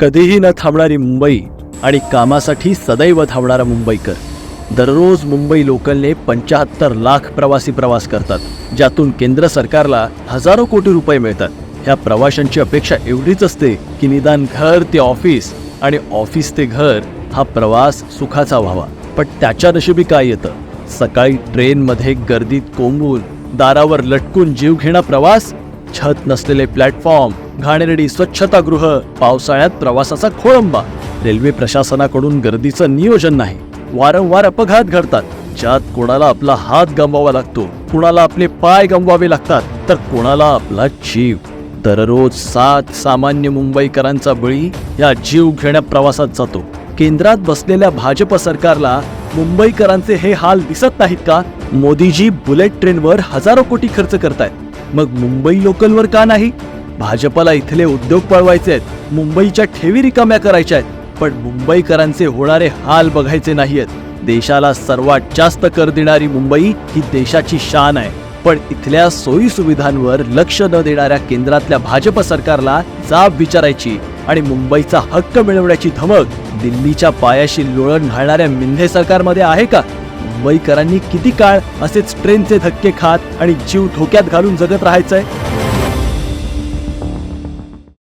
कधीही न थांबणारी मुंबई आणि कामासाठी सदैव धावणारा मुंबईकर. दररोज मुंबई लोकलने पंच्याहत्तर लाख प्रवासी प्रवास करतात ज्यातून केंद्र सरकारला हजारो कोटी रुपये मिळतात. ह्या प्रवाशांची अपेक्षा एवढीच असते की निदान घर ते ऑफिस आणि ऑफिस ते घर हा प्रवास सुखाचा व्हावा. पण त्याच्या नशिबी काय येतं? सकाळी ट्रेनमध्ये गर्दीत कोंबून दारावर लटकून जीव घेणा प्रवास? छत नसलेले प्लॅटफॉर्म घाणेरडी स्वच्छतागृह पावसाळ्यात प्रवासाचा खोळंबा. रेल्वे प्रशासनाकडून गर्दीचं नियोजन नाही. वारंवार अपघात घडतात. ज्यात कोणाला आपला हात गमवावा लागतो कुणाला आपले पाय गमवावे लागतात तर कोणाला आपला जीव. दररोज सात सामान्य मुंबईकरांचा बळी या जीव घेण्या प्रवासात जातो. केंद्रात बसलेल्या भाजप सरकारला मुंबईकरांचे हे हाल दिसत नाहीत का? मोदीजी बुलेट ट्रेनवर हजारो कोटी खर्च करतायत. मग मुंबई लोकलवर का नाही? भाजपला इथले उद्योग पळवायचे आहेत मुंबईच्या ठेवी रिकाम्या करायच्या आहेत पण मुंबईकरांचे होणारे हाल बघायचे नाहीयेत. देशाला सर्वात जास्त कर देणारी मुंबई ही देशाची शान आहे. पण इथल्या सोयी सुविधांवर लक्ष न देणाऱ्या केंद्रातल्या भाजप सरकारला जाब विचारायची आणि मुंबईचा हक्क मिळवण्याची धमक दिल्लीच्या पायाशी लोळण घालणाऱ्या मिंधे सरकारमध्ये आहे का? मुंबईकरांनी किती काळ असेच ट्रेनचे धक्के खात आणि जीव धोक्यात घालून जगत राहायचंय?